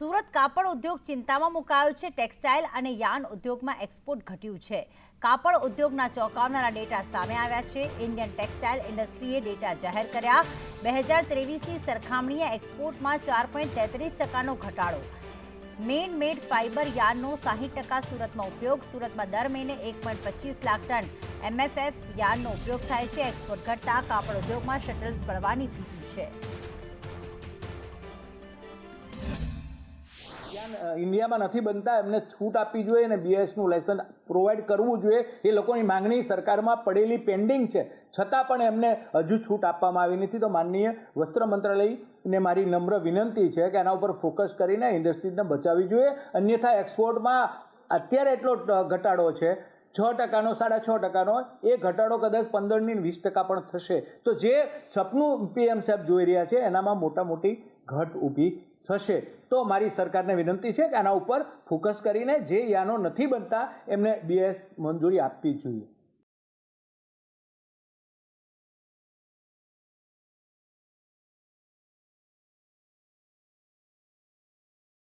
સુરત કાપડ ઉદ્યોગ ચિંતામાં મુકાયો છે. ટેક્સટાઇલ અને યાન ઉદ્યોગમાં એક્સપોર્ટ ઘટ્યું છે. કાપડ ઉદ્યોગના ચોંકાવનારા ડેટા સામે આવ્યા છે. ઇન્ડિયન ટેક્સટાઇલ ઇન્ડસ્ટ્રીએ ડેટા જાહેર કર્યા. બે હજાર ત્રેવીસની સરખામણીએ એક્સપોર્ટમાં ચાર પોઈન્ટ તેત્રીસ ટકાનો ઘટાડો. મેન મેડ ફાઇબર યાનનો સાહીઠ ટકા સુરતમાં ઉપયોગ. સુરતમાં દર મહિને એક પોઈન્ટ પચીસ લાખ ટન એમએફએફ યાનનો ઉપયોગ થાય છે. એક્સપોર્ટ ઘટતા કાપડ ઉદ્યોગમાં શટલ્સ બળવાની ભીતિ છે. ઇન્ડિયામાં નથી બનતા, એમને છૂટ આપવી જોઈએ અને બીએસનું લાયસન્સ પ્રોવાઈડ કરવું જોઈએ. એ લોકોની માંગણી સરકારમાં પડેલી પેન્ડિંગ છે. છતાં પણ એમને હજુ છૂટ આપવામાં આવી નથી. તો માનનીય વસ્ત્ર મંત્રાલયને મારી નમ્ર વિનંતી છે કે આના ઉપર ફોકસ કરીને ઇન્ડસ્ટ્રીઝને બચાવવી જોઈએ. અન્યથા એક્સપોર્ટમાં અત્યારે એટલો ઘટાડો છે છ ટકાનો, સાડા છ ટકાનો એ ઘટાડો કદાચ પંદરની વીસ ટકા પણ થશે. તો જે સપનું પીએમ સાહેબ જોઈ રહ્યા છે, એનામાં મોટા મોટી ઘટ ઊભી થશે. તો મારી સરકારને વિનંતી છે કે આના ઉપર ફોકસ કરીને જે યાનો નથી બનતા, એમને બીએસ મંજૂરી આપવી જોઈએ.